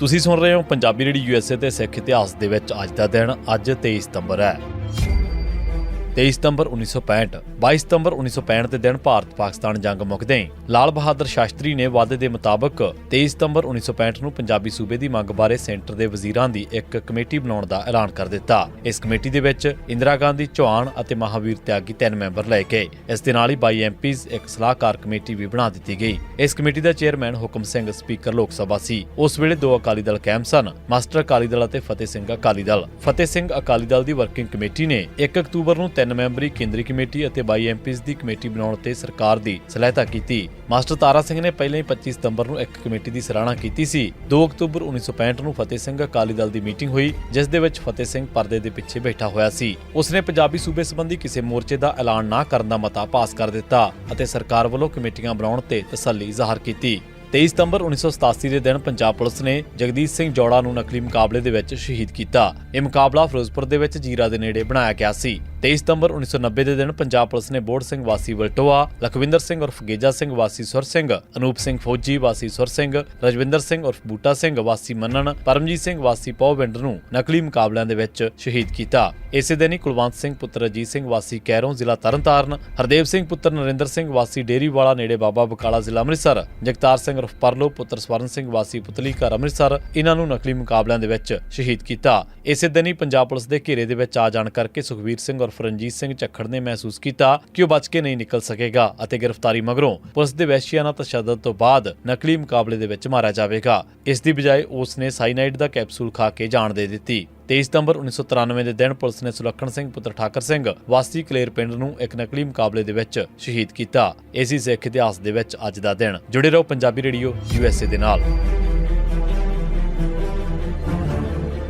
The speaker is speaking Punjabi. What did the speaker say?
ਤੁਸੀਂ ਸੁਣ ਰਹੇ ਹੋ ਪੰਜਾਬੀ ਰੇਡੀ ਯੂਐਸਏ ਤੇ ਸਿੱਖ ਇਤਿਹਾਸ ਦੇ ਵਿੱਚ ਅੱਜ ਦਾ ਦਿਨ, ਅੱਜ 23 ਸਤੰਬਰ ਹੈ। 23 ਸਤੰਬਰ 1965 22 ਸਤੰਬਰ 1965 ਦੇ ਦਿਨ ਭਾਰਤ ਪਾਕਿਸਤਾਨ ਜੰਗ ਮੁੱਕਦੇ ਲਾਲ ਬਹਾਦਰ ਸ਼ਾਸਤਰੀ ਨੇ ਵਾਅਦੇ ਦੇ ਮੁਤਾਬਕ 23 ਸਤੰਬਰ 1965 ਨੂੰ ਪੰਜਾਬੀ ਸੂਬੇ ਦੀ ਮੰਗ ਬਾਰੇ ਸੈਂਟਰ ਦੇ ਵਜ਼ੀਰਾਂ ਦੀ ਇੱਕ ਕਮੇਟੀ ਬਣਾਉਣ ਦਾ ਐਲਾਨ ਕਰ ਦਿੱਤਾ। ਇਸ ਕਮੇਟੀ ਦੇ ਵਿੱਚ ਇੰਦਰਾ ਗਾਂਧੀ ਚੌਹਾਨ ਅਤੇ ਮਹਾਵੀਰ ਤਿਆਗੀ ਤਿੰਨ ਮੈਂਬਰ ਲਏ ਗਏ। ਇਸ ਦੇ ਨਾਲ ਹੀ 22 ਐਮਪੀਜ਼ ਇੱਕ ਸਲਾਹਕਾਰ ਕਮੇਟੀ ਵੀ ਬਣਾ ਦਿੱਤੀ ਗਈ। ਇਸ ਕਮੇਟੀ ਦਾ ਚੇਅਰਮੈਨ ਹੁਕਮ ਸਿੰਘ ਸਪੀਕਰ ਲੋਕ ਸਭਾ ਸੀ। ਉਸ ਵੇਲੇ ਦੋ ਅਕਾਲੀ ਦਲ ਕਾਇਮ ਸਨ, ਮਾਸਟਰ ਅਕਾਲੀ ਦਲ ਅਤੇ ਫਤਿਹ ਸਿੰਘ ਅਕਾਲੀ ਦਲ। ਫਤਿਹ ਸਿੰਘ ਅਕਾਲੀ ਦਲ ਦੀ ਵਰਕਿੰਗ ਕਮੇਟੀ ਨੇ 1 ਅਕਤੂਬਰ ਨੂੰ ਤਿੰਨ ਮੈਂਬਰੀ ਕੇਂਦਰੀ ਕਮੇਟੀ ਅਤੇ 22 ਐਮਪੀਜ਼ ਦੀ ਕਮੇਟੀ ਬਣਾਉਣ ਤੇ ਸਰਕਾਰ ਦੀ ਸਲਾਹਤਾ ਕੀਤੀ। ਮਾਸਟਰ ਤਾਰਾ ਸਿੰਘ ਨੇ ਪਹਿਲਾਂ ਹੀ 25 ਸਤੰਬਰ ਨੂੰ ਇੱਕ ਕਮੇਟੀ ਦੀ ਸਰਾਹਨਾ ਕੀਤੀ ਸੀ। 2 ਅਕਤੂਬਰ 1965 ਨੂੰ ਫਤਿਹ ਸਿੰਘ ਅਕਾਲੀ ਦਲ ਦੀ ਮੀਟਿੰਗ ਹੋਈ, ਜਿਸ ਦੇ ਵਿੱਚ ਫਤਿਹ ਸਿੰਘ ਪਰਦੇ ਦੇ ਪਿੱਛੇ ਬੈਠਾ ਹੋਇਆ ਸੀ। ਉਸਨੇ ਪੰਜਾਬੀ ਸੂਬੇ ਸੰਬੰਧੀ ਕਿਸੇ ਮੋਰਚੇ ਦਾ ਐਲਾਨ ਨਾ ਕਰਨ ਦਾ ਮਤਾ ਪਾਸ ਕਰ ਦਿੱਤਾ ਅਤੇ ਸਰਕਾਰ ਵੱਲੋਂ ਕਮੇਟੀਆਂ ਬਣਾਉਣ ਤੇ ਤਸੱਲੀ ਜ਼ਾਹਰ ਕੀਤੀ। 23 ਸਤੰਬਰ 1987 ਦੇ ਦਿਨ ਪੰਜਾਬ ਪੁਲਿਸ ਨੇ ਜਗਦੀਸ਼ ਸਿੰਘ ਜੋੜਾ ਨੂੰ ਨਕਲੀ ਮੁਕਾਬਲੇ ਦੇ ਵਿੱਚ ਸ਼ਹੀਦ ਕੀਤਾ। ਇਹ ਮੁਕਾਬਲਾ ਫਿਰੋਜ਼ਪੁਰ ਦੇ ਵਿੱਚ ਜੀਰਾ ਦੇ ਨੇੜੇ ਬਣਾਇਆ ਗਿਆ ਸੀ। 23 ਸਤੰਬਰ 1990 ਦੇ ਦਿਨ ਪੰਜਾਬ ਪੁਲਿਸ ਨੇ ਬੋੜ ਸਿੰਘ ਵਾਸੀ ਵਲਟੋਆ, ਲਖਵਿੰਦਰ ਸਿੰਘ ਉਰਫ ਗੇਜਾ ਸਿੰਘ ਵਾਸੀ ਸੁਰ ਸਿੰਘ, ਅਨੂਪ ਸਿੰਘ ਫੌਜੀ ਵਾਸੀ ਸੁਰ ਸਿੰਘ, ਰਜਵਿੰਦਰ ਸਿੰਘ ਉਰਫ ਬੂਟਾ ਸਿੰਘ ਵਾਸੀ ਮੰਨਣ, ਪਰਮਜੀਤ ਸਿੰਘ ਵਾਸੀ ਪੌਵਿੰਡ ਨੂੰ ਨਕਲੀ ਮੁਕਾਬਲਿਆਂ ਦੇ ਵਿੱਚ ਸ਼ਹੀਦ ਕੀਤਾ। ਇਸੇ ਦਿਨ ਹੀ ਕੁਲਵੰਤ ਸਿੰਘ ਪੁੱਤਰ ਅਜੀਤ ਸਿੰਘ ਵਾਸੀ ਕੈਰੋਂ ਜ਼ਿਲ੍ਹਾ ਤਰਨਤਾਰਨ, ਹਰਦੇਵ ਸਿੰਘ ਪੁੱਤਰ ਨਰਿੰਦਰ ਸਿੰਘ ਵਾਸੀ ਡੇਰੀਵਾਲਾ ਨੇੜੇ ਬਾਬਾ ਬਕਾਲਾ ਜ਼ਿਲ੍ਹਾ ਅੰਮ੍ਰਿਤਸਰ, ਜਗਤਾਰ ਸਿੰਘ ਉਰਫ ਪਰਲੋ ਪੁੱਤਰ ਸਵਰਨ ਸਿੰਘ ਵਾਸੀ ਪੁਤਲੀ ਘਰ ਅੰਮ੍ਰਿਤਸਰ ਇਹਨਾਂ ਨੂੰ ਨਕਲੀ ਮੁਕਾਬਲਿਆਂ ਦੇ ਵਿੱਚ ਸ਼ਹੀਦ ਕੀਤਾ। ਇਸੇ ਦਿਨ ਹੀ ਪੰਜਾਬ ਪੁਲਿਸ ਦੇ ਘੇਰੇ ਦੇ ਵਿੱਚ ਆ ਜਾਣ ਕਰਕੇ ਸੁਖਵੀਰ ਸਿੰਘ ਉਰਫ ਰਣਜੀਤ ਸਿੰਘ ਝੱਖੜ ਨੇ ਮਹਿਸੂਸ ਕੀਤਾ ਕਿ ਉਹ ਬਚ ਕੇ ਨਹੀਂ ਨਿਕਲ ਸਕੇਗਾ ਅਤੇ ਗ੍ਰਿਫਤਾਰੀ ਮਗਰੋਂ ਪੁਲਿਸ ਦੇ ਵਹਿਸ਼ੀਆਨਾ ਤਸ਼ੱਦਦ ਤੋਂ ਬਾਅਦ ਨਕਲੀ ਮੁਕਾਬਲੇ ਦੇ ਵਿੱਚ ਮਾਰਿਆ ਜਾਵੇਗਾ। ਇਸ ਦੀ ਬਜਾਏ ਉਸ ਨੇ ਸਾਈਨਾਈਡ ਦਾ ਕੈਪਸੂਲ ਖਾ ਕੇ ਜਾਨ ਦੇ ਦਿੱਤੀ। 23 ਸਤੰਬਰ 1993 ਦੇ ਦਿਨ ਪੁਲਿਸ ਨੇ ਸੁਲੱਖਣ ਸਿੰਘ ਪੁੱਤਰ ਠਾਕਰ ਸਿੰਘ ਵਾਸੀ ਕਲੇਰ ਪਿੰਡ ਨੂੰ ਇੱਕ ਨਕਲੀ ਮੁਕਾਬਲੇ ਦੇ ਵਿੱਚ ਸ਼ਹੀਦ ਕੀਤਾ। ਇਸੇ ਸਿੱਖ ਇਤਿਹਾਸ ਦੇ ਵਿੱਚ ਅੱਜ ਦਾ ਦਿਨ। ਜੁੜੇ ਰਹੋ ਪੰਜਾਬੀ ਰੇਡੀਓ ਯੂਐਸਏ ਦੇ ਨਾਲ।